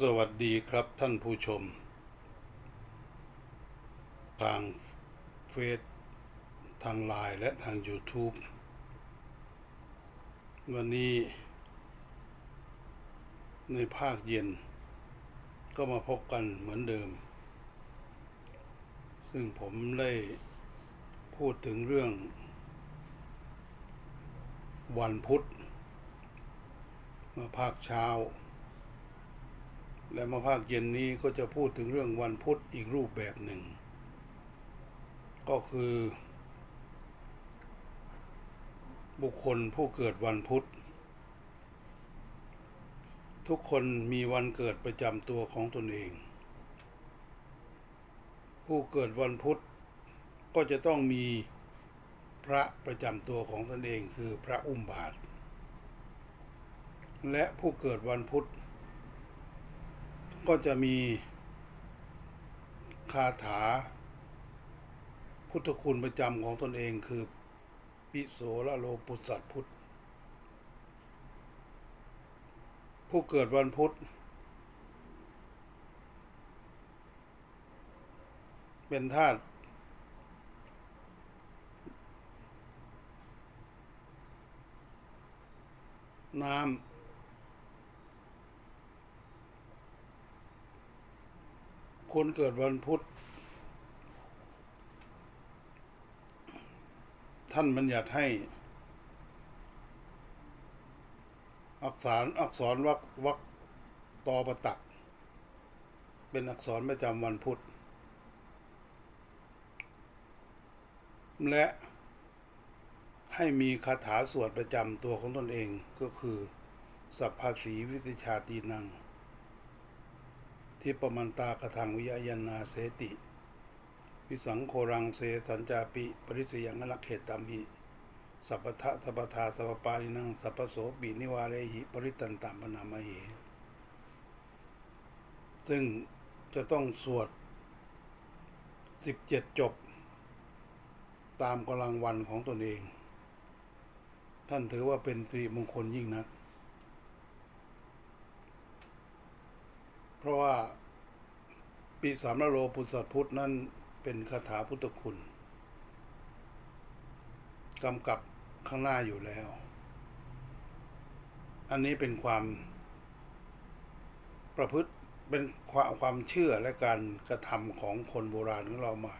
สวัสดีครับท่านผู้ชม ทางเฟซทางไลน์และทาง YouTube วันนี้ ในภาคเย็น ก็มาพบกันเหมือนเดิม ซึ่งผมได้พูดถึงเรื่อง วันพุธมาภาคเช้า และมาภาคเย็นนี้ก็จะพูดถึงเรื่องวันพุธอีกรูปแบบหนึ่ง ก็คือ บุคคลผู้เกิดวันพุธ ทุกคนมีวันเกิดประจำตัวของตนเอง ผู้เกิดวันพุธก็จะต้องมีพระประจำตัวของตนเองคือพระอุ้มบาท และผู้เกิดวันพุธ ก็จะมีคาถา พุทธคุณประจำของตนเองคือ ปิโสละโลปุสสัตพุทธ ผู้เกิดวันพุธ เป็นธาตุน้ำ คนเกิดวันพุธ ท่านบัญญัติให้ อักษรอักษรวักวักตอประตัก เป็นอักษรประจำวันพุธ และให้มีคาถาสวดประจำตัวของตนเองก็คือ สัพพสีวิติชาตีนัง ทิปมันตากทังวิยานานาเสติวิสังโครังเสสัญจาปิ ปริสยังอลักเขตัมหิสัพพะสัพพทาสัพปารินังสัพพโสปินิวาเรหิปริตันตามปนามเหซึ่งจะต้องสวดสิบเจ็ดจบ ตามกำลังวันของตนเอง ท่านถือว่าเป็นสิริมงคลยิ่งนัก เพราะว่า ปีสามละโลปุสัตพุทธนั้นเป็นคาถาพุทธคุณกำกับข้างหน้าอยู่แล้ว อันนี้เป็นความประพฤติเป็นความความเชื่อและการกระทำของคนโบราณของเรามา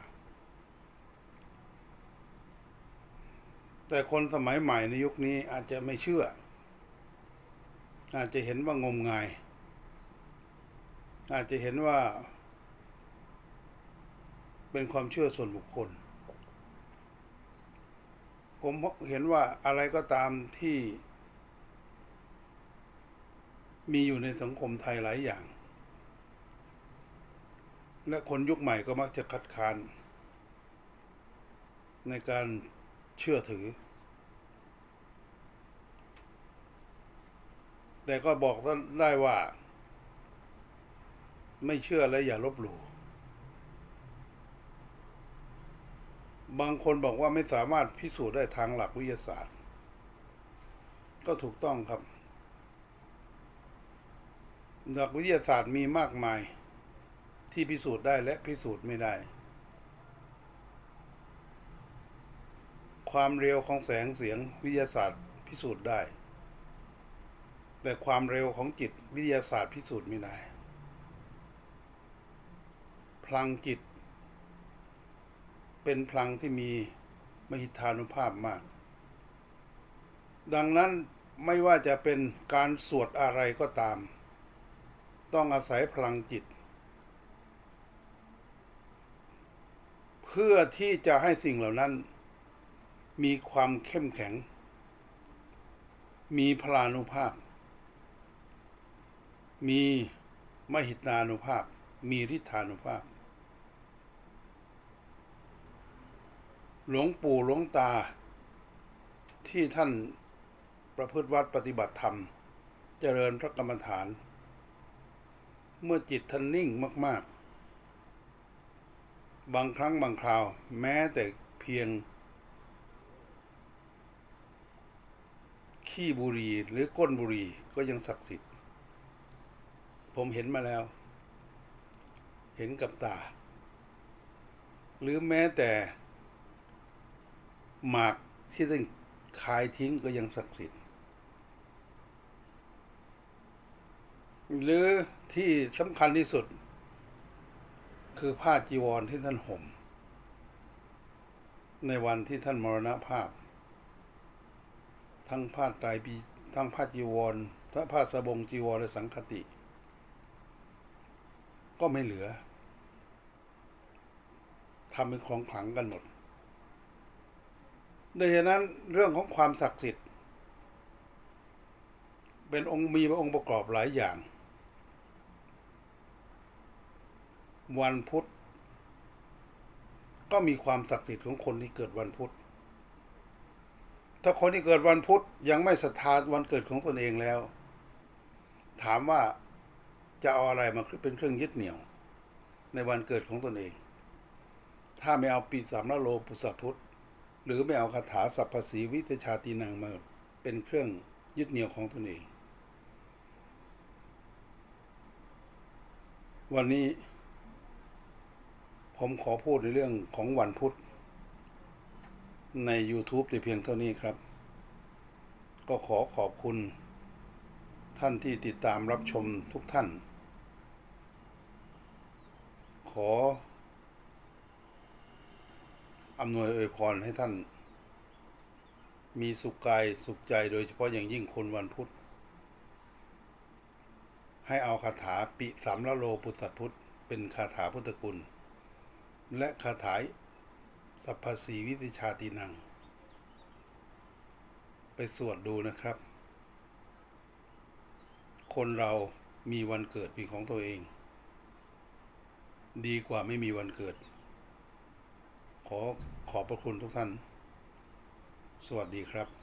แต่คนสมัยใหม่ในยุคนี้อาจจะไม่เชื่อ อาจจะเห็นว่างมงาย อาจจะเห็นว่า เป็นความเชื่อส่วนบุคคล ผมเห็นว่าอะไรก็ตามที่ มีอยู่ในสังคมไทยหลายอย่าง และคนยุคใหม่ก็มักจะคัดค้าน ในการเชื่อถือ แต่ก็บอกได้ว่า ไม่เชื่อและอย่าลบหลู่ บางคนบอกว่าไม่สามารถพิสูจน์ได้ทางหลักวิทยาศาสตร์ ก็ถูกต้องครับ หลักวิทยาศาสตร์มีมากมายที่พิสูจน์ได้และพิสูจน์ไม่ได้ ความเร็วของแสงเสียงวิทยาศาสตร์พิสูจน์ได้ แต่ความเร็วของจิตวิทยาศาสตร์พิสูจน์ไม่ได้ พลังจิต เป็นพลังที่มีมหิทธานุภาพมาก ดังนั้นไม่ว่าจะเป็นการสวดอะไรก็ตาม ต้องอาศัยพลังจิต เพื่อที่จะให้สิ่งเหล่านั้น มีความเข้มแข็ง มีพลานุภาพ มีมหิตานุภาพ มีฤทธานุภาพ หลวงปู่หลวงตา ที่ท่านประพฤติวัดปฏิบัติธรรม เจริญพระกรรมฐาน เมื่อจิตท่านนิ่งมาก ๆ บางครั้งบางคราว แม้แต่เพียง ขี้บุรีหรือก้นบุรีก็ยังศักดิ์สิทธิ์ ผมเห็นมาแล้ว เห็นกับตา หรือแม้แต่ หมากที่ต้องคายทิ้งก็ยังศักดิ์สิทธิ์ หรือที่สำคัญที่สุด คือผ้าจีวรที่ท่านห่ม ในวันที่ท่านมรณภาพ ทั้งผ้าไตรปีทั้งผ้าจีวรทั้งผ้าสบงจีวรและสังคติ ก็ไม่เหลือทำเป็นของขลังกันหมด ดังนั้นเรื่องของความศักดิ์สิทธิ์ เป็นองค์มีองค์ประกอบหลายอย่าง วันพุธก็มีความศักดิ์สิทธิ์ของคนที่เกิดวันพุธ ถ้าคนที่เกิดวันพุธยังไม่ศรัทธาวันเกิดของตนเองแล้ว ถามว่าจะเอาอะไรมาเป็นเครื่องยึดเหนี่ยว ในวันเกิดของตนเอง ถ้าไม่เอาปีสามละโลปุสพุธ หรือไม่เอาคาถาสัพพสีวิเตชาตีนังมาเป็นเครื่องยึดเหนี่ยวของตนเอง วันนี้ผมขอพูดในเรื่องของวันพุธ ใน YouTube แต่เพียงเท่านี้ครับ ก็ขอขอบคุณ ท่านที่ติดตามรับชมทุกท่าน ขอ อำนวยอวยพรให้ท่าน มีสุขกายสุขใจโดยเฉพาะอย่างยิ่งคนวันพุธ ให้เอาคาถาปิสามละโลปุตตพุทธเป็นคาถาพุทธคุณ และคาถาสัพพสีวิติชาตินัง ไปสวดดูนะครับ คนเรามีวันเกิดเป็นของตัวเอง ดีกว่าไม่มีวันเกิด ขอขอบพระคุณทุกท่าน สวัสดีครับ